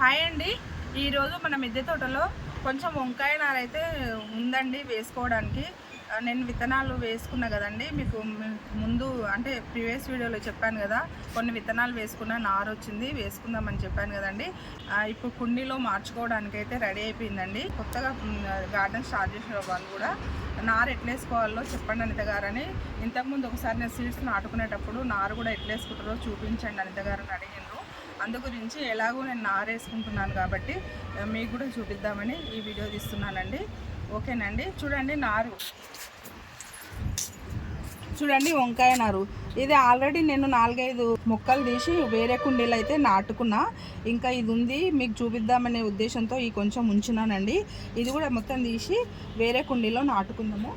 Hi అండి. ఈరోజు మన మిద్దె తోటలో కొంచెం వంకాయ నారైతే ఉందండి వేసుకోవడానికి. నేను విత్తనాలు వేసుకున్నా కదండి. మీకు ముందు అంటే ప్రీవియస్ వీడియోలో చెప్పాను కదా కొన్ని విత్తనాలు వేసుకున్న నారు వచ్చింది వేసుకుందామని చెప్పాను కదండి. ఇప్పుడు కుండీలో మార్చుకోవడానికి అయితే రెడీ అయిపోయిందండి. కొత్తగా గార్డెన్ స్టార్ట్ చేసిన వాళ్ళు కూడా నారు ఎట్లేసుకోవాలో చెప్పండి అనిత గారని. ఇంతకుముందు ఒకసారి నేను సీడ్స్ నాటుకునేటప్పుడు నారు కూడా ఎట్లేసుకుంటారో చూపించండి అనిత గారని అడిగినారు అందు గురించి ఎలాగో నేను నారేసుకుంటున్నాను కాబట్టి మీకు కూడా చూపిద్దామని ఈ వీడియో తీస్తున్నానండి. ఓకేనండి? చూడండి నారు. చూడండి వంకాయ నారు. ఇది ఆల్రెడీ నేను నాలుగైదు మొక్కలు తీసి వేరే కుండీలు అయితే నాటుకున్నా. ఇంకా ఇది ఉంది మీకు చూపిద్దామనే ఉద్దేశంతో ఈ కొంచెం ఉంచినానండి. ఇది కూడా మొత్తం తీసి వేరే కుండీలో నాటుకుందాము.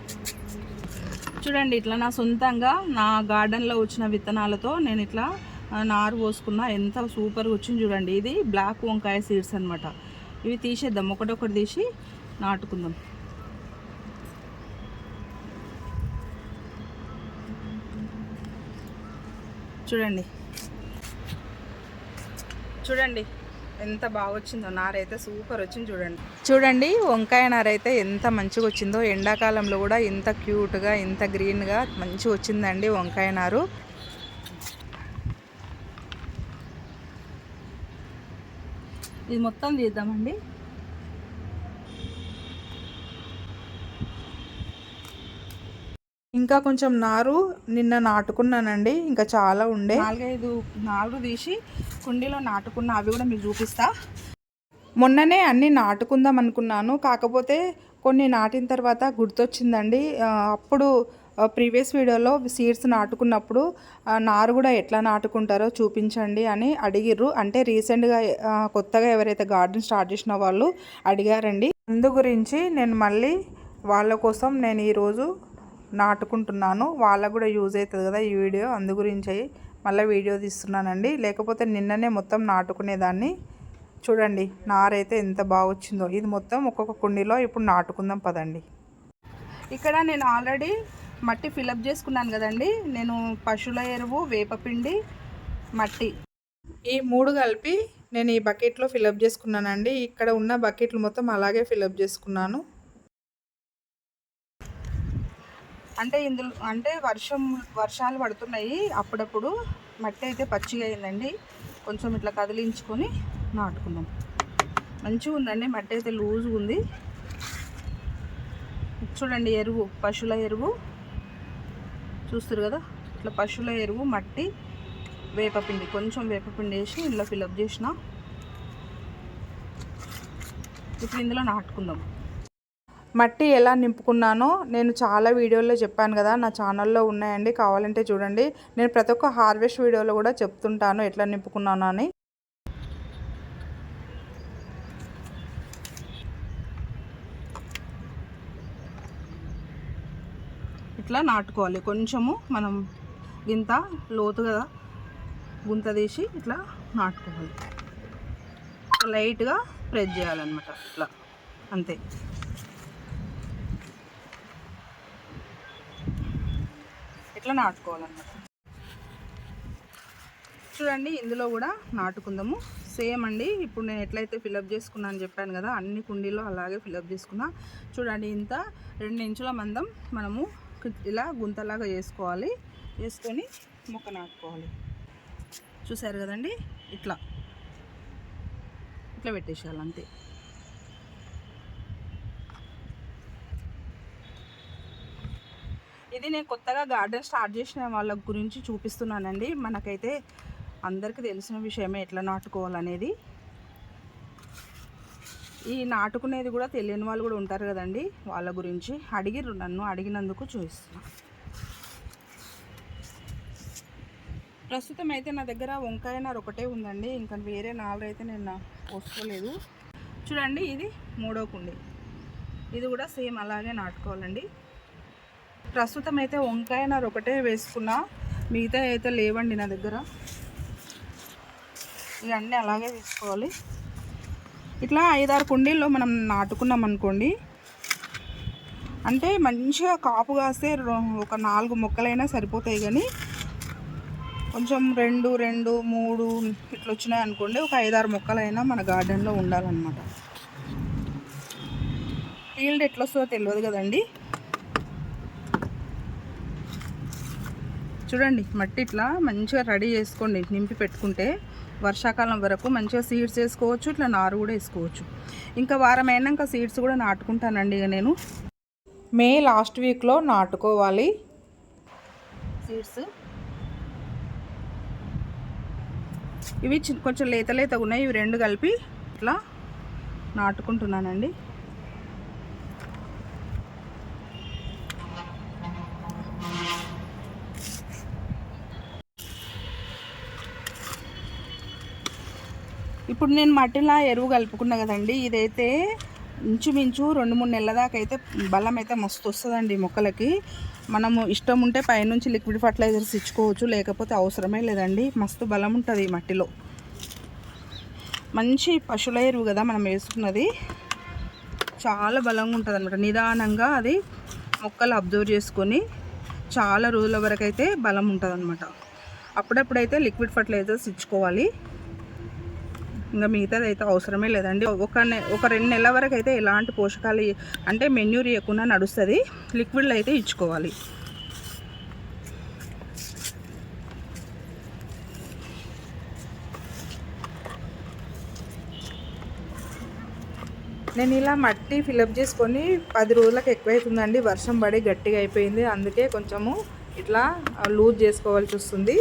చూడండి ఇట్లా నా సొంతంగా నా గార్డెన్లో వచ్చిన విత్తనాలతో నేను ఇట్లా నారు పోసుకున్న ఎంత సూపర్గా వచ్చింది చూడండి. ఇది బ్లాక్ వంకాయ సీడ్స్ అనమాట ఇవి తీసేద్దాం. ఒకటొకటి తీసి నాటుకుందాం. చూడండి. చూడండి. ఎంత బాగా వచ్చిందో. నారైతే సూపర్ వచ్చింది చూడండి. చూడండి వంకాయ నారైతే ఎంత మంచిగా వచ్చిందో. ఎండాకాలంలో కూడా ఇంత క్యూట్గా ఇంత గ్రీన్గా మంచిగా వచ్చిందండి వంకాయ నారు. ఇది మొత్తం తీద్దామండి. ఇంకా కొంచెం నారు నిన్న నాటుకున్నానండి ఇంకా చాలా ఉండే. నాలుగైదు నాలుగు తీసి కుండీలో నాటుకున్న అవి కూడా మీకు చూపిస్తా. మొన్ననే అన్నీ నాటుకుందాం అనుకున్నాను కాకపోతే కొన్ని నాటిన తర్వాత గుర్తొచ్చిందండి. అప్పుడు ప్రీవియస్ వీడియోలో సీడ్స్ నాటుకున్నప్పుడు నారు కూడా ఎట్లా నాటుకుంటారో చూపించండి అని అడిగిర్రు. అంటే రీసెంట్గా కొత్తగా ఎవరైతే గార్డెన్ స్టార్ట్ చేసిన వాళ్ళు అడిగారండి. అందు గురించి నేను మళ్ళీ వాళ్ళ కోసం నేను ఈరోజు నాటుకుంటున్నాను. వాళ్ళకు కూడా యూజ్ అవుతుంది కదా ఈ వీడియో. అందు గురించి మళ్ళీ వీడియో తీస్తున్నానండి. లేకపోతే నిన్ననే మొత్తం నాటుకునేదాన్ని. చూడండి నారైతే ఎంత బాగా వచ్చిందో. ఇది మొత్తం ఒక్కొక్క కుండీలో ఇప్పుడు నాటుకుందాం పదండి. ఇక్కడ నేను ఆల్రెడీ మట్టి ఫిలప్ చేసుకున్నాను కదండి. నేను పశువుల ఎరువు వేపపిండి మట్టి. ఈ మూడు కలిపి నేను ఈ బకెట్లో ఫిలప్ చేసుకున్నానండి. ఇక్కడ ఉన్న బకెట్లు మొత్తం అలాగే ఫిలప్ చేసుకున్నాను. అంటే ఇందులో అంటే వర్షం వర్షాలు పడుతున్నాయి. అప్పుడప్పుడు మట్టి అయితే పచ్చిగా అయిందండి. కొంచెం ఇట్లా కదిలించుకొని నాటుకుందాం. మంచిగా ఉందండి. మట్టి అయితే లూజ్గా ఉంది. చూడండి ఎరువు పశువుల ఎరువు. చూస్తారు కదా? ఇట్లా పశువుల ఎరువు మట్టి వేపపిండి. కొంచెం వేపపిండి వేసి ఇందులో ఫిలప్ చేసిన. ఇప్పుడు ఇందులో నాటుకుందాం. మట్టి ఎలా నింపుకున్నానో నేను చాలా వీడియోల్లో చెప్పాను కదా. నా ఛానల్లో ఉన్నాయండి. కావాలంటే చూడండి. నేను ప్రతి ఒక్క హార్వెస్ట్ వీడియోలో కూడా చెప్తుంటాను ఎట్లా నింపుకున్నాను అని. ఇట్లా నాటుకోవాలి. కొంచెము మనం గింత లోతుగా గుంత తీసి ఇట్లా నాటుకోవాలి. లైట్గా ప్రెస్ చేయాలన్నమాట ఇట్లా. అంతే. ఇట్లా నాటుకోవాలన్నమాట. చూడండి ఇందులో కూడా నాటుకుందాము. సేమ్ అండి. ఇప్పుడు నేను ఎట్లయితే ఫిలప్ చేసుకున్నాను చెప్పాను కదా అన్ని కుండీలో అలాగే ఫిలప్ చేసుకున్నా. చూడండి ఇంత రెండు ఇంచుల మందం మనము ఇలా గుంతలాగా చేసుకోవాలి వేసుకొని మొక్క నాటుకోవాలి. చూసారు కదండి? ఇట్లా. ఇట్లా పెట్టేసేయాలి అంతే. ఇది నేను కొత్తగా గార్డెన్ స్టార్ట్ చేసిన వాళ్ళ గురించి చూపిస్తున్నానండి. మనకైతే అందరికీ తెలిసిన విషయమే ఎట్లా నాటుకోవాలనేది. ఈ నాటుకునేది కూడా తెలియని వాళ్ళు కూడా ఉంటారు కదండి వాళ్ళ గురించి. అడిగిర్రు నన్ను అడిగినందుకు చూపిస్తున్నా. ప్రస్తుతం అయితే నా దగ్గర వంకాయ నారు ఒకటే ఉందండి ఇంకా వేరే నాలుగు అయితే నేను పోసుకోలేదు చూడండి ఇది మూడో కుండి. ఇది కూడా సేమ్ అలాగే నాటుకోవాలండి. ప్రస్తుతం అయితే వంకాయ నారు ఒకటే వేసుకున్నా మిగతా అయితే లేవండి నా దగ్గర. ఇవన్నీ అలాగే తీసుకోవాలి ఇట్లా ఐదారు కుండీల్లో మనం నాటుకున్నాం అనుకోండి అంటే మంచిగా కాపు కాస్తే ఒక నాలుగు మొక్కలైనా సరిపోతాయి కానీ కొంచెం రెండు రెండు మూడు ఇట్లా వచ్చినాయి అనుకోండి ఒక ఐదారు మొక్కలైనా మన గార్డెన్లో ఉండాలన్నమాట. ఫీల్డ్ ఎట్లా వస్తుందో తెలియదు కదండి. చూడండి మట్టి ఇట్లా మంచిగా రెడీ చేసుకోండి నింపి పెట్టుకుంటే. వర్షాకాలం వరకు మంచిగా సీడ్స్ వేసుకోవచ్చు ఇట్లా నారు కూడా వేసుకోవచ్చు. ఇంకా వారం అయినాక సీడ్స్ కూడా నాటుకుంటానండి ఇక నేను. మే లాస్ట్ వీక్లో నాటుకోవాలి. సీడ్స్ ఇవి కొంచెం లేత లేతగా ఉన్నాయి ఇవి రెండు కలిపి ఇట్లా నాటుకుంటున్నానండి. ఇప్పుడు నేను మట్టిలా ఎరువు కలుపుకున్నా కదండి ఇదైతే ఇంచుమించు రెండు మూడు నెలల దాకా అయితే బలం అయితే మస్తు వస్తుందండి మొక్కలకి. మనము ఇష్టం ఉంటే పైనుంచి లిక్విడ్ ఫర్టిలైజర్స్ ఇచ్చుకోవచ్చు లేకపోతే అవసరమే లేదండి. మస్తు బలం ఉంటుంది మట్టిలో. మంచి పశువుల ఎరువు కదా మనం వేసుకున్నది. చాలా బలంగా ఉంటుంది అనమాట నిదానంగా అది మొక్కలు అబ్జర్వ్ చేసుకొని చాలా రోజుల వరకు అయితే బలం ఉంటుంది అనమాట అప్పుడప్పుడైతే లిక్విడ్ ఫర్టిలైజర్స్ ఇచ్చుకోవాలి. ఇంకా మిగతాది అయితే అవసరమే లేదండి. ఒక ఒక రెండు నెలల వరకు అయితే ఎలాంటి పోషకాలు అంటే మెన్యూర్ ఇవ్వకుండా నడుస్తుంది. లిక్విడ్లు అయితే ఇచ్చుకోవాలి. నేను ఇలా మట్టి ఫిలప్ చేసుకొని పది రోజులకు ఎక్కువైతుందండి. వర్షం పడి గట్టిగా అయిపోయింది. అందుకే కొంచెము ఇట్లా లూజ్ చేసుకోవాల్సి వస్తుంది.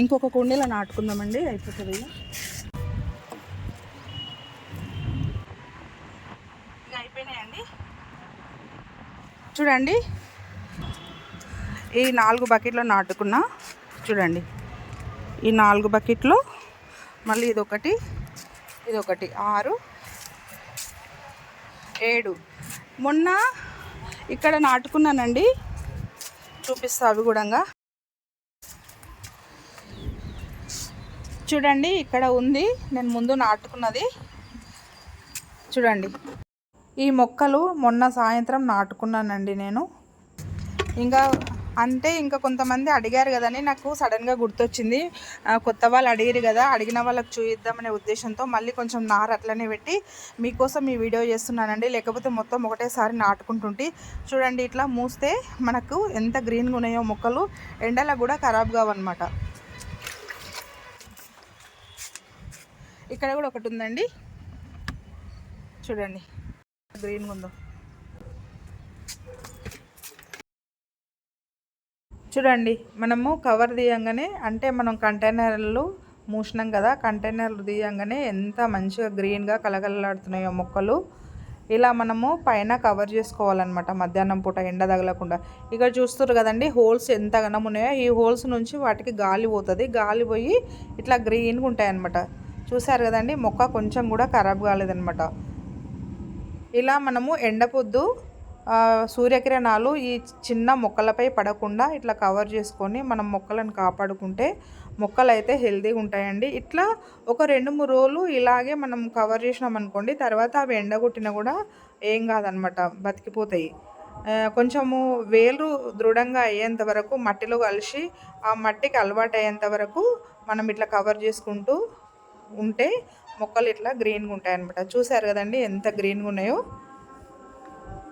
ఇంకొక కుండీలో నాటుకుందామండి అయిపోతుంది. ఇక అయిపోయినాయండి. చూడండి. ఈ నాలుగు బకెట్లో నాటుకున్నా చూడండి. ఈ నాలుగు బకెట్లో మళ్ళీ ఇదొకటి ఇదొకటి ఆరు ఏడు. మొన్న ఇక్కడ నాటుకున్నానండి. చూపిస్తా అవి కూడా చూడండి ఇక్కడ ఉంది. నేను ముందు నాటుకున్నది. చూడండి. ఈ మొక్కలు మొన్న సాయంత్రం నాటుకున్నానండి నేను. ఇంకా అంటే ఇంకా కొంతమంది అడిగారు కదని నాకు సడన్గా గుర్తొచ్చింది. కొత్త వాళ్ళు అడిగారు కదా అడిగిన వాళ్ళకి చూయిద్దామనే ఉద్దేశంతో మళ్ళీ కొంచెం నార అట్లనే పెట్టి మీకోసం ఈ వీడియో చేస్తున్నానండి. లేకపోతే మొత్తం ఒకటేసారి నాటుకుంటుంటే చూడండి ఇట్లా మూస్తే మనకు ఎంత గ్రీన్గా ఉన్నాయో మొక్కలు ఎండలకు కూడా ఖరాబ్ కావన్నమాట. ఇక్కడ కూడా ఒకటి ఉందండి. చూడండి. గ్రీన్గా ఉందో చూడండి మనము కవర్ తీయంగానే అంటే మనం కంటైనర్లు మూసినాం కదా కంటైనర్లు తీయంగానే ఎంత మంచిగా గ్రీన్గా కలగలలాడుతున్నాయో మొక్కలు. ఇలా మనము పైన కవర్ చేసుకోవాలన్నమాట మధ్యాహ్నం పూట ఎండ తగలకుండా. ఇక్కడ చూస్తారు కదండి హోల్స్ ఎంత గనం ఉన్నాయో ఈ హోల్స్ నుంచి వాటికి గాలి పోతుంది. గాలి పోయి ఇట్లా గ్రీన్గా ఉంటాయి అన్నమాట చూసారు కదండి మొక్క కొంచెం కూడా ఖరాబ్ కాలేదనమాట ఇలా మనము ఎండపొద్దు సూర్యకిరణాలు ఈ చిన్న మొక్కలపై పడకుండా ఇట్లా కవర్ చేసుకొని మనం మొక్కలను కాపాడుకుంటే మొక్కలు అయితే హెల్తీగా ఉంటాయండి. ఇట్లా ఒక రెండు మూడు రోజులు ఇలాగే మనం కవర్ చేసినాం అనుకోండి తర్వాత అవి ఎండగొట్టినా కూడా ఏం కాదనమాట బతికిపోతాయి. కొంచెము వేలు దృఢంగా అయ్యేంత వరకు మట్టిలో కలిసి ఆ మట్టికి అలవాటు అయ్యేంత వరకు మనం ఇట్లా కవర్ చేసుకుంటూ ఉంటే మొక్కలు ఇట్లా గ్రీన్గా ఉంటాయి అనమాట చూసారు కదండి ఎంత గ్రీన్గా ఉన్నాయో?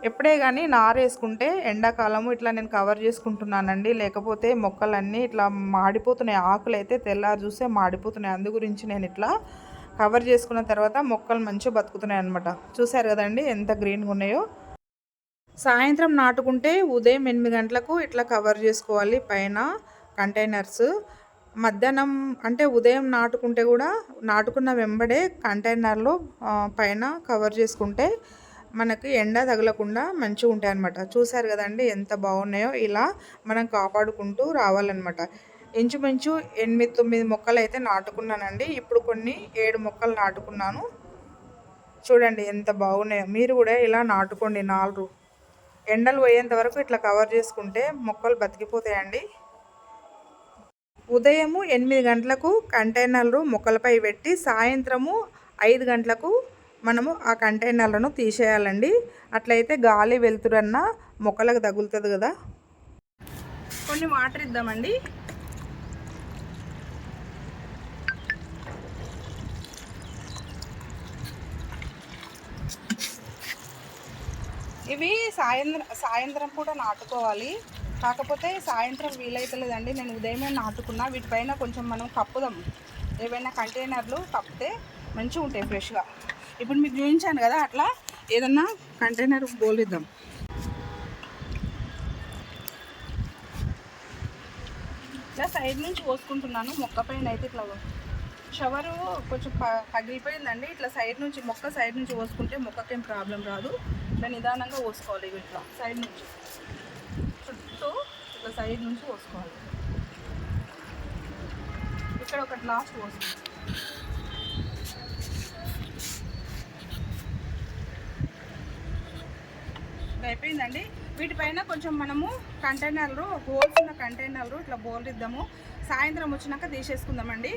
ఎప్పుడే కానీ నారేసుకుంటే ఎండాకాలము ఇట్లా నేను కవర్ చేసుకుంటున్నానండి. లేకపోతే మొక్కలన్నీ ఇట్లా మాడిపోతున్నాయి. ఆకులు అయితే తెల్లారు చూస్తే మాడిపోతున్నాయి. అందు గురించి నేను ఇట్లా కవర్ చేసుకున్న తర్వాత మొక్కలు మంచిగా బతుకుతున్నాయి అనమాట చూసారు కదండి ఎంత గ్రీన్గా ఉన్నాయో? సాయంత్రం నాటుకుంటే ఉదయం ఎనిమిది గంటలకు ఇట్లా కవర్ చేసుకోవాలి పైన కంటైనర్స్ మధ్యాహ్నం అంటే ఉదయం నాటుకుంటే కూడా నాటుకున్న వెంబడే కంటైనర్లో పైన కవర్ చేసుకుంటే మనకి ఎండ తగలకుండా మంచిగా ఉంటాయి అనమాట చూసారు కదండి ఎంత బాగున్నాయో. ఇలా మనం కాపాడుకుంటూ రావాలన్నమాట. ఇంచుమించు ఎనిమిది తొమ్మిది మొక్కలు అయితే నాటుకున్నానండి. ఇప్పుడు కొన్ని ఏడు మొక్కలు నాటుకున్నాను. చూడండి ఎంత బాగున్నాయో. మీరు కూడా ఇలా నాటుకోండి నాలుగు. ఎండలు పోయేంత వరకు ఇట్లా కవర్ చేసుకుంటే మొక్కలు బతికిపోతాయండి. ఉదయము ఎనిమిది గంటలకు కంటైనర్లు మొక్కలపై పెట్టి సాయంత్రము ఐదు గంటలకు మనము ఆ కంటైనర్లను తీసేయాలండి. అట్లయితే గాలి వెలుతురన్న మొక్కలకు తగులుతుంది కదా. కొన్ని వాటర్ ఇద్దామండి. ఇవి సాయంత్రం సాయంత్రం పూట నాటుకోవాలి. కాకపోతే సాయంత్రం వీలైతలేదండి. నేను ఉదయమే నాటుకున్నా వీటిపైన కొంచెం మనం కప్పుదాం. ఏవైనా కంటైనర్లు కప్పితే మంచిగా ఉంటాయి ఫ్రెష్గా. ఇప్పుడు మీకు చూపించాను కదా అట్లా ఏదన్నా కంటైనర్ బోలిద్దాం. ఇట్లా సైడ్ నుంచి పోసుకుంటున్నాను మొక్క పైన అయితే ఇట్లా షవరు కొంచెం ప పగిలిపోయిందండి. ఇట్లా సైడ్ నుంచి మొక్క సైడ్ నుంచి పోసుకుంటే మొక్కకేం ప్రాబ్లం రాదు. ఇట్లా నిదానంగా పోసుకోవాలి ఇట్లా సైడ్ నుంచి. సైడ్ నుంచి పోసుకోవాలి. ఇక్కడ ఒకటి లాస్ట్ పోసుకోవాలి అయిపోయిందండి. వీటిపైన కొంచెం మనము కంటైనర్లు హోల్స్ ఉన్న కంటైనర్లు ఇట్లా బోల్ ఇద్దాము. సాయంత్రం వచ్చినాక తీసేసుకుందామండి.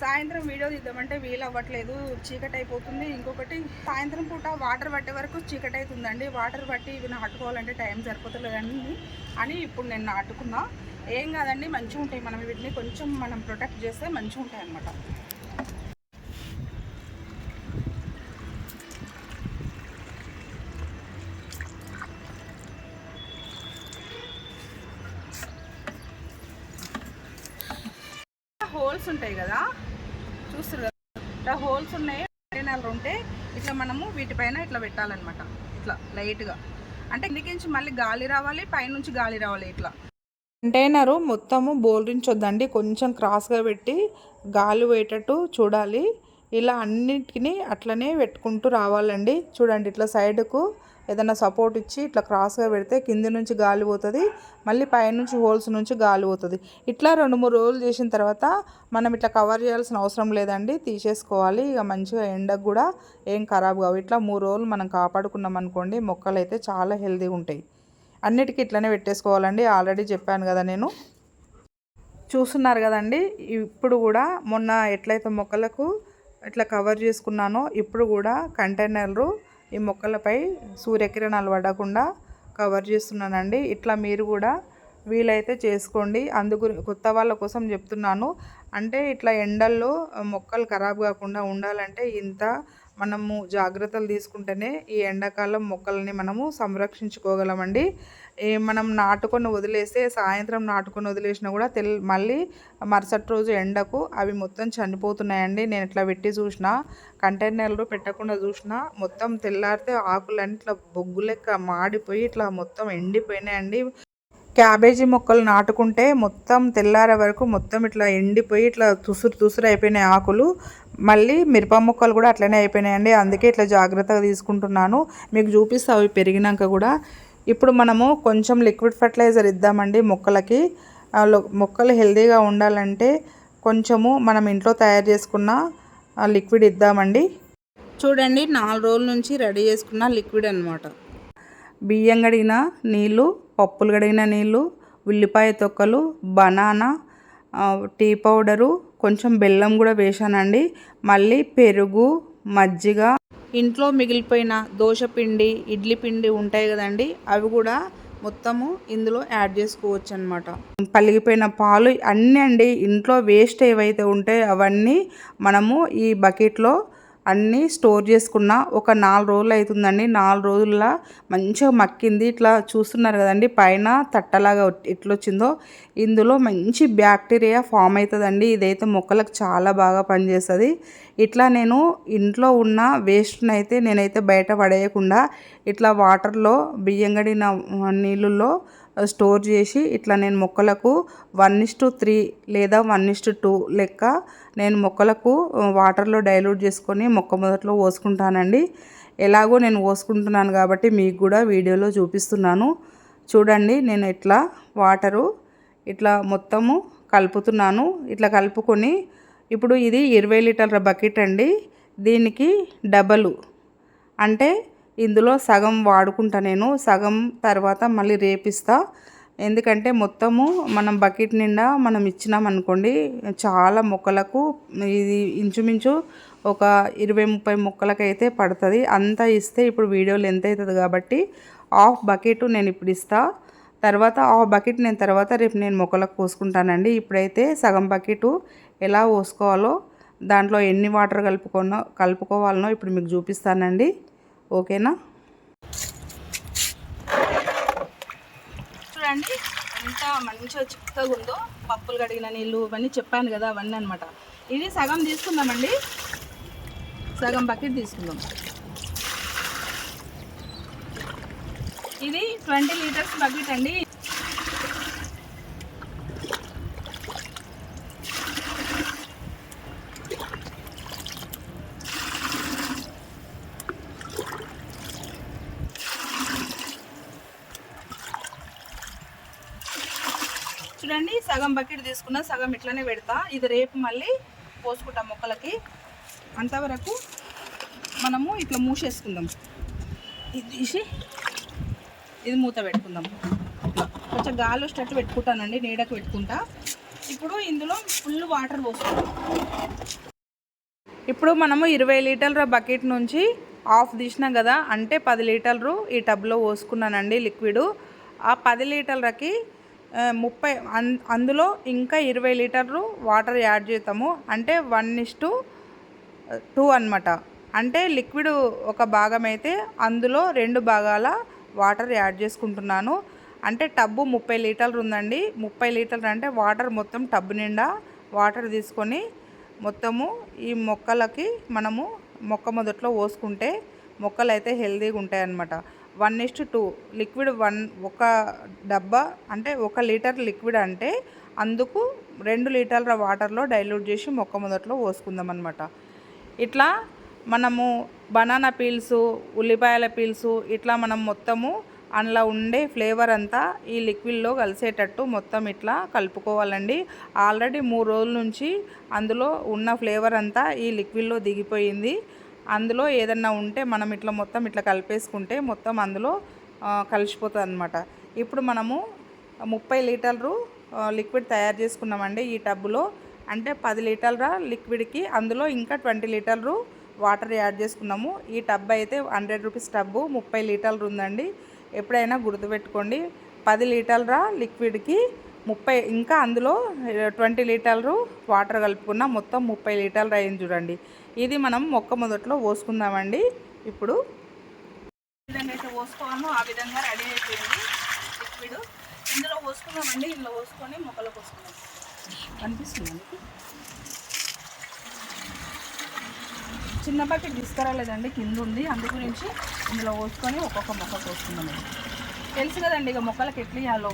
సాయంత్రం వీడియో తీద్దామంటే వీలు అవ్వట్లేదు. చీకటి అయిపోతుంది ఇంకొకటి సాయంత్రం పూట వాటర్ పట్టే వరకు చీకటి అవుతుందండి వాటర్ పట్టి ఇవి నాటుకోవాలంటే టైం సరిపోతలేదండి అని ఇప్పుడు నేను నాటుకున్నా. ఏం కాదండి మంచిగా ఉంటాయి మనం వీటిని కొంచెం మనం ప్రొటెక్ట్ చేస్తే మంచిగా ఉంటాయి అన్నమాట హోల్స్ ఉంటాయి కదా చూస్తారు కదా. ఇట్లా హోల్స్ ఉన్నాయి కంటైనర్లు ఉంటే ఇట్లా మనము వీటిపైన ఇట్లా పెట్టాలన్నమాట. ఇట్లా లైట్గా అంటే ఇందుకించి మళ్ళీ గాలి రావాలి పైనుంచి గాలి రావాలి ఇట్లా. కంటైనరు మొత్తము బోల్డించొద్దండి కొంచెం క్రాస్గా పెట్టి గాలి పోయేటట్టు చూడాలి. ఇలా అన్నిటిని అట్లనే పెట్టుకుంటూ రావాలండి. చూడండి ఇట్లా సైడ్కు ఏదైనా సపోర్ట్ ఇచ్చి ఇట్లా క్రాస్గా పెడితే కింది నుంచి గాలి పోతుంది మళ్ళీ పైనుంచి హోల్స్ నుంచి గాలి పోతుంది. ఇట్లా రెండు మూడు రోజులు చేసిన తర్వాత మనం ఇట్లా కవర్ చేయాల్సిన అవసరం లేదండి తీసేసుకోవాలి. ఇక మంచిగా ఎండకు కూడా ఏం ఖరాబ్ కావు. ఇట్లా మూడు రోజులు మనం కాపాడుకున్నాం అనుకోండి మొక్కలు అయితే చాలా హెల్తీగా ఉంటాయి. అన్నిటికీ ఇట్లనే పెట్టేసుకోవాలండి. ఆల్రెడీ చెప్పాను కదా నేను. చూస్తున్నారు కదండి ఇప్పుడు కూడా మొన్న ఎట్లయితే మొక్కలకు ఇట్లా కవర్ చేసుకున్నానో ఇప్పుడు కూడా కంటైనర్లు ఈ మొక్కలపై సూర్యకిరణాలు పడకుండా కవర్ చేస్తున్నానండి. ఇట్లా మీరు కూడా వీలైతే చేసుకోండి. అందుకు కొత్త వాళ్ళ కోసం చెప్తున్నాను. అంటే ఇట్లా ఎండల్లో మొక్కలు ఖరాబ్ కాకుండా ఉండాలంటే ఇంత మనము జాగ్రత్తలు తీసుకుంటేనే ఈ ఎండాకాలం మొక్కల్ని మనము సంరక్షించుకోగలమండి. మనం నాటుకొని వదిలేస్తే సాయంత్రం నాటుకొని వదిలేసినా కూడా తెల్ మళ్ళీ మరుసటి రోజు ఎండకు అవి మొత్తం చనిపోతున్నాయండి. నేను ఇట్లా పెట్టి చూసిన కంటైనర్లు పెట్టకుండా చూసిన మొత్తం తెల్లారితే ఆకులన్నీ ఇట్లా బొగ్గు లెక్క మాడిపోయి ఇట్లా మొత్తం ఎండిపోయినాయండి. క్యాబేజీ మొక్కలు నాటుకుంటే మొత్తం తెల్లారే వరకు మొత్తం ఇట్లా ఎండిపోయి ఇట్లా తుసురు తుసురు అయిపోయినాయి ఆకులు. మళ్ళీ మిరప మొక్కలు కూడా అట్లనే అయిపోయినాయండి. అందుకే ఇట్లా జాగ్రత్తగా తీసుకుంటున్నాను. మీకు చూపిస్తా అవి పెరిగినాక కూడా. ఇప్పుడు మనము కొంచెం లిక్విడ్ ఫర్టిలైజర్ ఇద్దామండి మొక్కలకి. మొక్కలు హెల్తీగా ఉండాలంటే కొంచెము మనం ఇంట్లో తయారు చేసుకున్న లిక్విడ్ ఇద్దామండి. చూడండి నాలుగు రోజుల నుంచి రెడీ చేసుకున్న లిక్విడ్ అనమాట బియ్యం కడిగిన నీళ్ళు పప్పులు కడిగిన నీళ్ళు ఉల్లిపాయ తొక్కలు బనానా టీ పౌడరు కొంచెం బెల్లం కూడా వేసానండి మళ్ళీ పెరుగు మజ్జిగ ఇంట్లో మిగిలిపోయిన దోశ పిండి ఇడ్లీ పిండి ఉంటాయి కదండి అవి కూడా మొత్తము ఇందులో యాడ్ చేసుకోవచ్చు అనమాట పలిగిపోయిన పాలు అన్నీ అండి ఇంట్లో వేస్ట్ ఏవైతే ఉంటాయో అవన్నీ మనము ఈ బకెట్లో అన్నీ స్టోర్ చేసుకున్న ఒక నాలుగు రోజులు అవుతుందండి. నాలుగు రోజుల్లో మంచిగా మక్కింది. ఇట్లా చూస్తున్నారు కదండి పైన తట్టలాగా ఎట్లొచ్చిందో. ఇందులో మంచి బ్యాక్టీరియా ఫామ్ అవుతుందండి. ఇదైతే మొక్కలకు చాలా బాగా పనిచేస్తుంది. ఇట్లా నేను ఇంట్లో ఉన్న వేస్ట్ని అయితే నేనైతే బయట పడేయకుండా ఇట్లా వాటర్లో బియ్యం గడిన నీళ్ళల్లో స్టోర్ చేసి ఇట్లా నేను మొక్కలకు వన్ టు త్రీ లేదా వన్ టు టూ లెక్క నేను మొక్కలకు వాటర్లో డైల్యూట్ చేసుకొని మొక్క మొదట్లో పోసుకుంటానండి. ఎలాగో నేను పోసుకుంటున్నాను కాబట్టి మీకు కూడా వీడియోలో చూపిస్తున్నాను. చూడండి నేను ఇట్లా వాటరు ఇట్లా మొత్తము కలుపుతున్నాను. ఇట్లా కలుపుకొని ఇప్పుడు ఇది ఇరవై లీటర్ల బకెట్ అండి. దీనికి డబలు అంటే ఇందులో సగం వాడుకుంటా నేను సగం తర్వాత మళ్ళీ రేపిస్తా. ఎందుకంటే మొత్తము మనం బకెట్ నిండా మనం ఇచ్చినాం అనుకోండి చాలా మొక్కలకు ఇది ఇంచుమించు ఒక ఇరవై ముప్పై మొక్కలకైతే పడుతుంది. అంతా ఇస్తే ఇప్పుడు వీడియోలు ఎంత అవుతుంది కాబట్టి హాఫ్ బకెట్ నేను ఇప్పుడు ఇస్తా. తర్వాత హాఫ్ బకెట్ నేను తర్వాత రేపు నేను మొక్కలకు పోసుకుంటానండి ఇప్పుడైతే సగం బకెట్ ఎలా పోసుకోవాలో దాంట్లో ఎన్ని వాటర్ కలుపుకోనో కలుపుకోవాలనో ఇప్పుడు మీకు చూపిస్తానండి. ఓకేనా? చూడండి ఎంత మంచిగా చిక్కగా ఉందో పప్పులు కడిగిన నీళ్ళు ఇవన్నీ చెప్పాను కదా అవన్నీ అనమాట ఇది సగం తీసుకుందామండి. సగం బకెట్ తీసుకుందాం. ఇది ట్వంటీ లీటర్స్ బకెట్ అండి చూడండి సగం బకెట్ తీసుకున్న సగం ఇట్లనే పెడతా. ఇది రేపు మళ్ళీ పోసుకుంటాం మొక్కలకి. అంతవరకు మనము ఇట్లా మూసేసుకుందాం. ఇది తీసి ఇది మూత పెట్టుకుందాం. ఇట్లా కొంచెం గాలి వచ్చేటట్టు పెట్టుకుంటానండి నీడకు పెట్టుకుంటా. ఇప్పుడు ఇందులో ఫుల్ వాటర్ పోసుకుంటాం ఇప్పుడు మనము ఇరవై లీటర్ల బకెట్ నుంచి ఆఫ్ తీసినాం కదా అంటే పది లీటర్లు ఈ టబ్లో పోసుకున్నానండి లిక్విడ్. ఆ పది లీటర్లకి ముప్పై అన్ అందులో ఇంకా ఇరవై లీటర్లు వాటర్ యాడ్ చేస్తాము అంటే వన్ ఇస్ టు టూ అనమాట అంటే లిక్విడ్ ఒక భాగం అయితే అందులో రెండు భాగాల వాటర్ యాడ్ చేసుకుంటున్నాను. అంటే టబ్బు ముప్పై లీటర్లు ఉందండి. ముప్పై లీటర్లు అంటే వాటర్ మొత్తం టబ్బు నిండా వాటర్ తీసుకొని మొత్తము ఈ మొక్కలకి మనము మొక్క మొదట్లో పోసుకుంటే మొక్కలు అయితే హెల్తీగా ఉంటాయి అన్నమాట one is to two liquid one ఒక డబ్బా అంటే ఒక లీటర్ లిక్విడ్ అంటే అందుకు రెండు లీటర్ల వాటర్లో డైల్యూట్ చేసి మొక్క మొదట్లో పోసుకుందాం అనమాట ఇట్లా మనము బనానా పీల్స్ ఉల్లిపాయల పీల్స్ ఇట్లా మనం మొత్తము అందులో ఉండే ఫ్లేవర్ అంతా ఈ లిక్విడ్లో కలిసేటట్టు మొత్తం ఇట్లా కలుపుకోవాలండి. ఆల్రెడీ మూడు రోజుల నుంచి అందులో ఉన్న ఫ్లేవర్ అంతా ఈ లిక్విడ్లో దిగిపోయింది. అందులో ఏదన్నా ఉంటే మనం ఇట్లా మొత్తం ఇట్లా కలిపేసుకుంటే మొత్తం అందులో కలిసిపోతుంది అనమాట ఇప్పుడు మనము ముప్పై లీటర్లు లిక్విడ్ తయారు చేసుకున్నామండి ఈ టబ్బులో. అంటే పది లీటర్ల లిక్విడ్కి అందులో ఇంకా ట్వంటీ లీటర్లు వాటర్ యాడ్ చేసుకున్నాము. ఈ టబ్ అయితే హండ్రెడ్ రూపీస్ టబ్బు ముప్పై లీటర్లు ఉందండి. ఎప్పుడైనా గుర్తుపెట్టుకోండి పది లీటర్ల లిక్విడ్కి ముప్పై ఇంకా అందులో ట్వంటీ లీటర్లు వాటర్ కలుపుకున్న మొత్తం ముప్పై లీటర్లు అయింది చూడండి. ఇది మనం మొక్క మొదట్లో పోసుకుందామండి. ఇప్పుడు విధంగా పోసుకోవాలో ఆ విధంగా రెడీ అయిపోయింది. ఇప్పుడు ఇందులో పోసుకున్నామండి ఇందులో పోసుకొని మొక్కలు పోసుకున్నాం అనిపిస్తుంది చిన్న బకెట్ తీసుకురాలేదండి కింద ఉంది. అందు గురించి ఇందులో పోసుకొని ఒక్కొక్క మొక్క పోసుకున్నాం తెలుసు కదండి ఇక మొక్కలకు ఎట్లా ఇవ్వాలో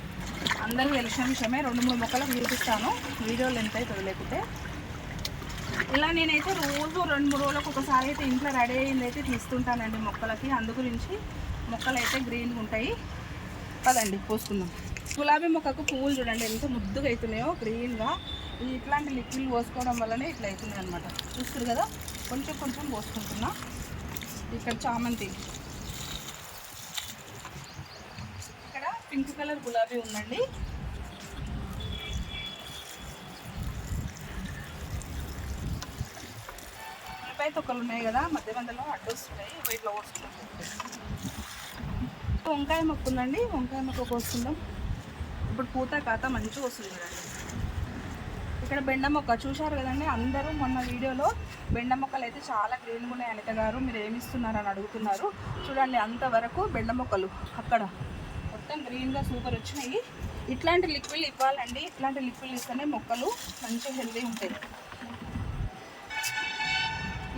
అందరికీ తెలిసిన విషయమే రెండు మూడు మొక్కలకు చూపిస్తాను. వీడియో లెంత్ అవుతుంది లేకపోతే. ఇలా నేనైతే రోజు రెండు మూడు రోజులకు ఒకసారి అయితే ఇంట్లో రెడీ అయ్యింది అయితే తీస్తుంటానండి మొక్కలకి. అందు గురించి మొక్కలు అయితే గ్రీన్గా ఉంటాయి. పదండి పోసుకుందాం. గులాబీ మొక్కకు పువ్వులు చూడండి ఎంత ముద్దుగా అవుతున్నాయో గ్రీన్గా ఇట్లాంటి లిక్విడ్ పోసుకోవడం వల్లనే ఇట్లా అవుతున్నాయి అనమాట చూస్తారు కదా? కొంచెం కొంచెం పోసుకుంటున్నా. ఇక్కడ చామంతి ఇక్కడ పింక్ కలర్ గులాబీ ఉందండి. ఉల్లిపాయ తొక్కలు ఉన్నాయి కదా మధ్య మధ్యలో అడ్డు వస్తున్నాయి ఇట్లా పోసుకుంటాం వంకాయ మొక్క ఉందండి వంకాయ మొక్క కోసుకుందాం. ఇప్పుడు పూత కాత మంచిగా వస్తుంది కదండి ఇక్కడ బెండ మొక్క చూశారు కదండి అందరూ మొన్న వీడియోలో బెండ మొక్కలు అయితే చాలా గ్రీన్గా ఉన్నాయి అనిత గారు మీరు ఏమి ఇస్తున్నారు అని అడుగుతున్నారు. చూడండి అంతవరకు బెండ మొక్కలు అక్కడ. మొత్తం గ్రీన్గా సూపర్ వచ్చినాయి. ఇట్లాంటి లిక్విడ్ ఇవ్వాలండి. ఇట్లాంటి లిక్విడ్ ఇస్తేనే మొక్కలు మంచిగా హెల్తీ ఉంటాయి.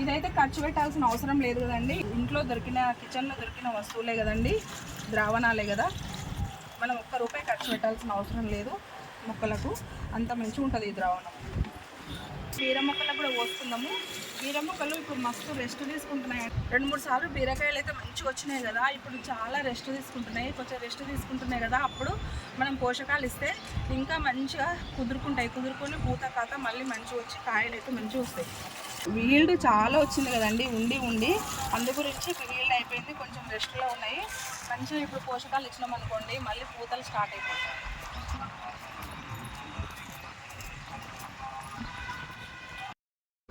ఇదైతే ఖర్చు పెట్టాల్సిన అవసరం లేదు కదండి. ఇంట్లో దొరికిన కిచెన్లో దొరికిన వస్తువులే కదండి. ద్రావణాలే కదా. మనం ఒక్క రూపాయి ఖర్చు పెట్టాల్సిన అవసరం లేదు మొక్కలకు. అంత మంచిగా ఉంటుంది ఈ ద్రావణం. బీర మొక్కలకు కూడా పోసుకుందాము. బీర మొక్కలు ఇప్పుడు మస్తు రెస్ట్ తీసుకుంటున్నాయి. రెండు మూడు సార్లు బీరకాయలు అయితే మంచిగా వచ్చినాయి కదా. ఇప్పుడు చాలా రెస్ట్ తీసుకుంటున్నాయి. కొంచెం రెస్ట్ తీసుకుంటున్నాయి కదా. అప్పుడు మనం పోషకాలు ఇస్తే ఇంకా మంచిగా కుదురుకుంటాయి. కుదురుకొని పూత కాత మళ్ళీ మంచిగా వచ్చి కాయలు అయితే మంచిగా వస్తాయి. వీల్డ్ చాలా వచ్చింది కదండి. ఉండి ఉండి అందు గురించి వీల్డ్ అయిపోయింది. కొంచెం రెస్ట్లో ఉన్నాయి. మంచిగా ఇప్పుడు పోషకాలు ఇచ్చినాం అనుకోండి మళ్ళీ పూతలు స్టార్ట్ అయిపోతాయి.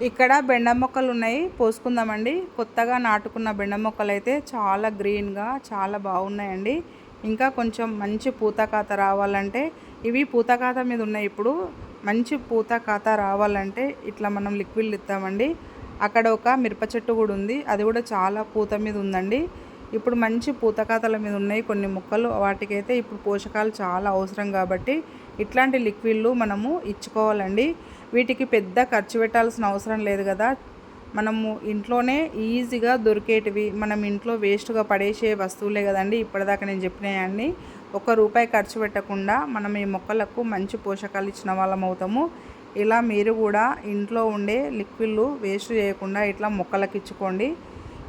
ఇక్కడ బెండ మొక్కలు ఉన్నాయి. పోసుకుందామండి. కొత్తగా నాటుకున్న బెండ మొక్కలు అయితే చాలా గ్రీన్గా చాలా బాగున్నాయండి. ఇంకా కొంచెం మంచి పూతకాత రావాలంటే ఇవి పూతకాత మీద ఉన్నాయి ఇప్పుడు. మంచి పూత కాత రావాలంటే ఇట్లా మనం లిక్విడ్ ఇస్తామండి అక్కడ ఒక మిరప చెట్టు కూడా ఉంది. అది కూడా చాలా పూత మీద ఉందండి. ఇప్పుడు మంచి పూతకాతల మీద ఉన్నాయి కొన్ని మొక్కలు. వాటికైతే ఇప్పుడు పోషకాలు చాలా అవసరం కాబట్టి ఇట్లాంటి లిక్విడ్లు మనము ఇచ్చుకోవాలండి. వీటికి పెద్ద ఖర్చు పెట్టాల్సిన అవసరం లేదు కదా. మనము ఇంట్లోనే ఈజీగా దొరికేటివి మనం ఇంట్లో వేస్ట్గా పడేసే వస్తువులే కదండి. ఇప్పటిదాకా నేను చెప్పినాయండి ఒక రూపాయి ఖర్చు పెట్టకుండా మనం ఈ మొక్కలకు మంచి పోషకాలు ఇచ్చిన వాళ్ళం అవుతాము. ఇలా మీరు కూడా ఇంట్లో ఉండే లిక్విడ్లు వేస్ట్ చేయకుండా ఇట్లా మొక్కలకు ఇచ్చుకోండి.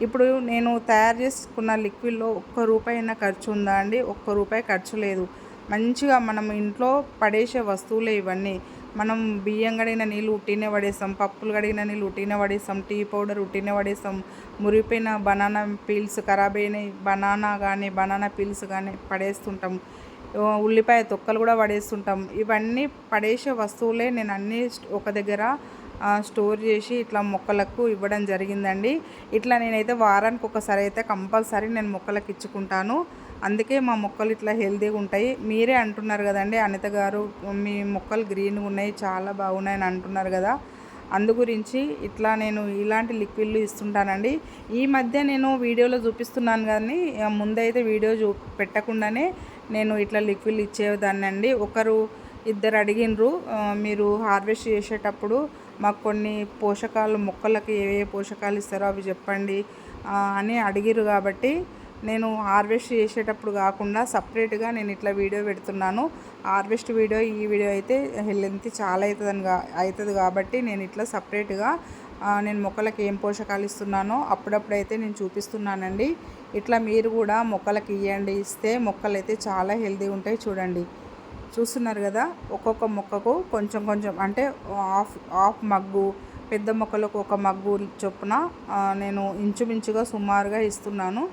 ఇప్పుడు నేను తయారు చేసుకున్న లిక్విడ్లో ఒక్క రూపాయి అయినా ఖర్చు ఉందా అండి? ఒక్క రూపాయి ఖర్చు లేదు. మంచిగా మనం ఇంట్లో పడేసే వస్తువులే ఇవన్నీ. మనం బియ్యం కడిగిన నీళ్ళు ఉట్టినే పడేస్తాం పప్పులు కడిగిన నీళ్ళు ఉట్టినే పడేస్తాం టీ పౌడర్ ఉట్టినే పడేస్తాం మురిగిపోయిన బనానా పీల్స్ ఖరాబ్ అయినాయి బనానా కానీ బనానా పీల్స్ కానీ పడేస్తుంటాం. ఉల్లిపాయ తొక్కలు కూడా పడేస్తుంటాం. ఇవన్నీ పడేసే వస్తువులే నేను అన్నీ ఒక దగ్గర స్టోర్ చేసి ఇట్లా మొక్కలకు ఇవ్వడం జరిగిందండి. ఇట్లా నేనైతే వారానికి ఒకసారి అయితే కంపల్సరీ నేను మొక్కలకు ఇచ్చుకుంటాను అందుకే మా మొక్కలు ఇట్లా హెల్తీగా ఉంటాయి. మీరే అంటున్నారు కదండి అనిత గారు మీ మొక్కలు గ్రీన్గా ఉన్నాయి చాలా బాగున్నాయని అంటున్నారు కదా. అందు గురించి ఇట్లా నేను ఇలాంటి లిక్విడ్లు ఇస్తుంటానండి. ఈ మధ్య నేను వీడియోలో చూపిస్తున్నాను కానీ ముందైతే వీడియో చూ పెట్టకుండానే నేను ఇట్లా లిక్విడ్లు ఇచ్చేదాన్ని అండి ఒకరు ఇద్దరు అడిగినరు మీరు హార్వెస్ట్ చేసేటప్పుడు మాకు కొన్ని పోషకాలు మొక్కలకు ఏ ఏ పోషకాలు ఇస్తారో అవి చెప్పండి అని అడిగిరు కాబట్టి నేను హార్వెస్ట్ చేసేటప్పుడు కాకుండా సపరేట్గా నేను ఇట్లా వీడియో పెడుతున్నాను. హార్వెస్ట్ వీడియో ఈ వీడియో అయితే లెంత్ చాలా అవుతుంది అవుతుంది కాబట్టి నేను ఇట్లా సపరేట్గా నేను మొక్కలకి ఏం పోషకాలు ఇస్తున్నానో అప్పుడప్పుడైతే నేను చూపిస్తున్నానండి. ఇట్లా మీరు కూడా మొక్కలకి ఇవ్వండి ఇస్తే మొక్కలు అయితే చాలా హెల్దీ ఉంటాయి చూడండి. చూస్తున్నారు కదా ఒక్కొక్క మొక్కకు కొంచెం కొంచెం అంటే హాఫ్ హాఫ్ మగ్గు పెద్ద మొక్కలకు ఒక మగ్గు చొప్పున నేను ఇంచుమించుగా సుమారుగా ఇస్తున్నాను.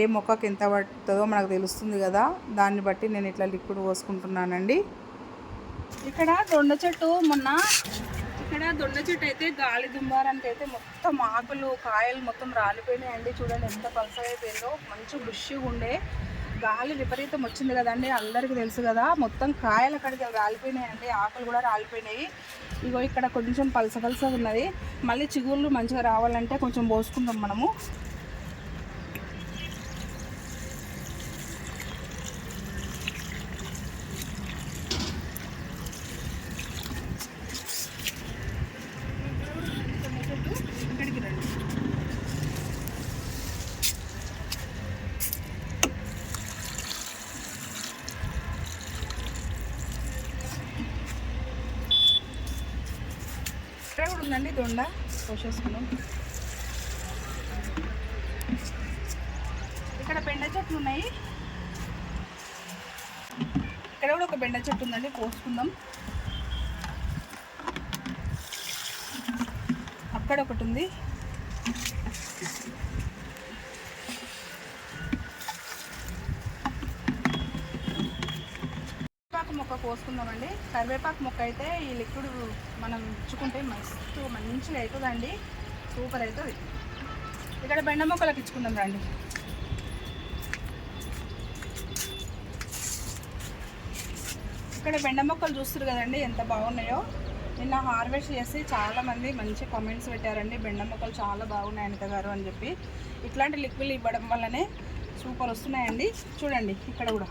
ఏ మొక్కకి ఎంత పడుతుందో మనకు తెలుస్తుంది కదా. దాన్ని బట్టి నేను ఇట్లా లిక్విడ్ పోసుకుంటున్నానండి. ఇక్కడ దొండ చెట్టు మొన్న ఇక్కడ దొండ చెట్టు అయితే గాలి దుమ్మారానికి అయితే మొత్తం ఆకులు కాయలు మొత్తం రాలిపోయినాయండి. చూడండి ఎంత పలస అయిపోయిందో. మంచి బుష్గా ఉండే. గాలి విపరీతం వచ్చింది కదండి. అందరికీ తెలుసు కదా మొత్తం కాయలు అక్కడికి రాలిపోయినాయండి. ఆకులు కూడా రాలిపోయినాయి. ఇగో ఇక్కడ కొంచెం పలస పలసగా ఉన్నది. మళ్ళీ చిగుళ్ళు మంచిగా రావాలంటే కొంచెం పోసుకుందాం మనము ఇక్కడికి రండి ఇక్కడ కూడా ఉందండి దొండ కోసేసుకున్నాం ఇక్కడ బెండ చెట్లు ఉన్నాయి ఇక్కడ కూడా ఒక బెండ చెట్టు ఉందండి కోసుకుందాం అక్కడ ఒకటి ఉంది పోసుకుందామండి. కరివేపాకు మొక్క అయితే ఈ లిక్విడ్ మనం ఇచ్చుకుంటే మస్తు మంచిగా అవుతుందండి. సూపర్ అవుతుంది. ఇక్కడ బెండ మొక్కలకు ఇచ్చుకుందాం రండి. ఇక్కడ బెండ మొక్కలు చూస్తారు కదండి ఎంత బాగున్నాయో. నిన్న హార్వెస్ట్ చేసి చాలామంది మంచి కమెంట్స్ పెట్టారండి బెండ మొక్కలు చాలా బాగున్నాయి అనిత గారు అని చెప్పి. ఇట్లాంటి లిక్విడ్ ఇవ్వడం వల్లనే సూపర్ వస్తున్నాయండి. చూడండి ఇక్కడ కూడా.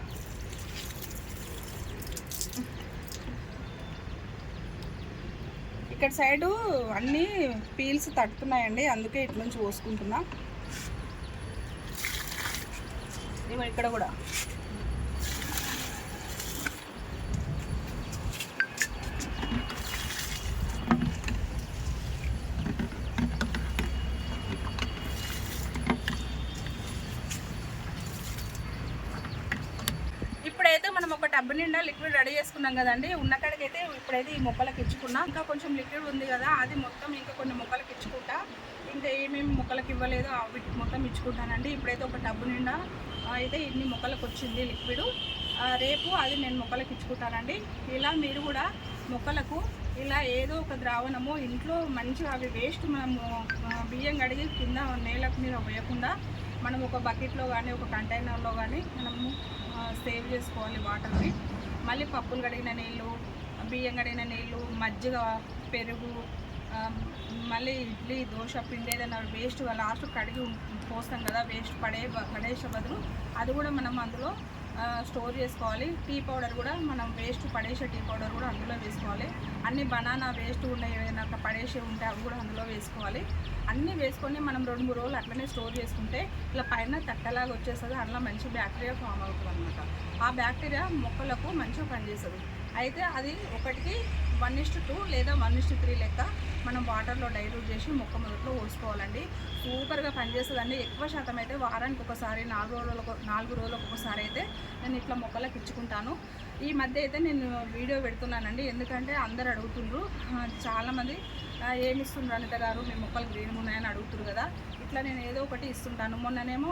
ఇక్కడ సైడు అన్నీ పీల్స్ తట్టుతున్నాయండి అందుకే ఇటు నుంచి పోసుకుంటున్నా ఇక్కడ కూడా ఇప్పుడైతే మనం ఒక టబ్ నిండా లిక్విడ్ రెడీ చేసుకున్నాం కదండి. ఉన్న కాడికైతే ఇప్పుడైతే ఈ మొక్కలకి ఇచ్చుకున్నా. ఇంకా కొంచెం లిక్విడ్ ఉంది కదా అది మొత్తం ఇంకా కొన్ని మొక్కలకు ఇచ్చుకుంటా. ఇంకా ఏమేమి మొక్కలకు ఇవ్వలేదు అవి మొత్తం ఇచ్చుకుంటానండి. ఇప్పుడైతే ఒక టబ్బు నిండా అయితే ఇన్ని మొక్కలకు వచ్చింది లిక్విడ్. రేపు అది నేను మొక్కలకి ఇచ్చుకుంటానండి. ఇలా మీరు కూడా మొక్కలకు ఇలా ఏదో ఒక ద్రావణము ఇంట్లో మంచిగా అవి వేస్ట్ మనము బియ్యం కడిగి కింద నేలకు మీద వేయకుండా మనం ఒక బకెట్లో కానీ ఒక కంటైనర్లో కానీ మనము సేవ్ చేసుకోవాలి వాటర్ని. మళ్ళీ పప్పులు కడిగిన నీళ్ళు బియ్యం కడిగిన నీళ్ళు మజ్జిగ పెరుగు మళ్ళీ ఇడ్లీ దోశ పిండి ఏదైనా వేస్ట్ లాస్ట్ కడిగి ఉం- పోస్తాం కదా వేస్ట్ పడే పడేసే బదులు అది కూడా మనం అందులో స్టోర్ చేసుకోవాలి. టీ పౌడర్ కూడా మనం వేస్ట్ పడేసే టీ పౌడర్ కూడా అందులో వేసుకోవాలి. అన్ని బనానా వేస్ట్ ఉన్నాయి ఏదైనా అట్లా ఉంటే అవి కూడా అందులో వేసుకోవాలి. అన్నీ వేసుకొని మనం రెండు మూడు రోజులు అట్లనే స్టోర్ చేసుకుంటే ఇలా పైన తట్టలాగా వచ్చేస్తుంది. అందులో మంచి బ్యాక్టీరియా ఫామ్ అవుతుంది అనమాట ఆ బ్యాక్టీరియా మొక్కలకు మంచిగా పనిచేస్తుంది. అయితే అది ఒకటికి వన్ ఇస్టు టూ లేదా వన్ ఇస్టు త్రీ లెక్క మనం వాటర్లో డైల్యూట్ చేసి మొక్క మొదట్లో పోసుకోవాలండి సూపర్గా పనిచేస్తుందండి. ఎక్కువ శాతం అయితే వారానికి ఒకసారి నాలుగు రోజులకు నాలుగు రోజులకు ఒకసారి అయితే నేను ఇట్లా మొక్కలకు ఇచ్చుకుంటాను. ఈ మధ్య అయితే నేను వీడియో పెడుతున్నానండి. ఎందుకంటే అందరు అడుగుతుండ్రు. చాలామంది ఆ, అనిత గారు? మీ మొక్కలు గ్రీన్ ఉన్నాయని అడుగుతున్నారు కదా. ఇట్లా నేను ఏదో ఒకటి ఇస్తుంటాను. మొన్ననేమో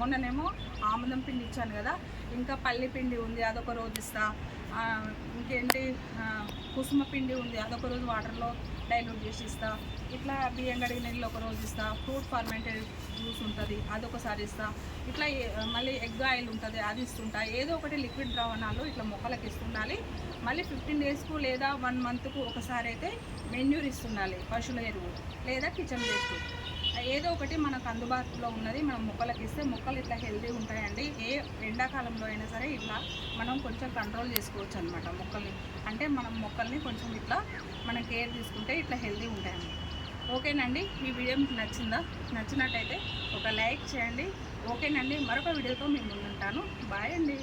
మొన్ననేమో ఆముదం పిండి ఇచ్చాను కదా. ఇంకా పల్లి పిండి ఉంది అదొక రోజు ఇస్తా. ఇంకేంటి? కుసుమ పిండి ఉంది అదొక రోజు వాటర్లో డైల్యూట్ చేసి ఇస్తా. ఇట్లా బియ్యం కడిగిన నీళ్ళు ఒక రోజు ఇస్తా. ఫ్రూట్ ఫార్మెంటెడ్ జ్యూస్ ఉంటుంది అదొకసారి ఇస్తా. ఇట్లా మళ్ళీ ఎగ్ ఆయిల్ ఉంటుంది అది ఇస్తుంటా. ఏదో ఒకటి లిక్విడ్ ద్రావణాలు ఇట్లా మొక్కలకి ఇస్తుండాలి. మళ్ళీ ఫిఫ్టీన్ డేస్కు లేదా వన్ మంత్కు ఒకసారి అయితే మెన్యూర్ ఇస్తుండాలి పశువుల ఎరువు లేదా కిచెన్ వేస్ట్. ఏదో ఒకటి మనకు అందుబాటులో ఉన్నది మనం మొక్కలకి ఇస్తే మొక్కలు ఇట్లా హెల్దీ ఉంటాయండి. ఏ ఎండాకాలంలో అయినా సరే ఇట్లా మనం కొంచెం కంట్రోల్ చేసుకోవచ్చు అనమాట మొక్కల్ని. అంటే మనం మొక్కల్ని కొంచెం ఇట్లా మనం కేర్ తీసుకుంటే ఇట్లా హెల్దీ ఉంటాయన్నమాట ఓకేనండి ఈ వీడియో మీకు నచ్చిందా? నచ్చినట్టయితే ఒక లైక్ చేయండి. ఓకేనండి మరొక వీడియోతో మేము ముందుంటాను. బాయ్ అండి.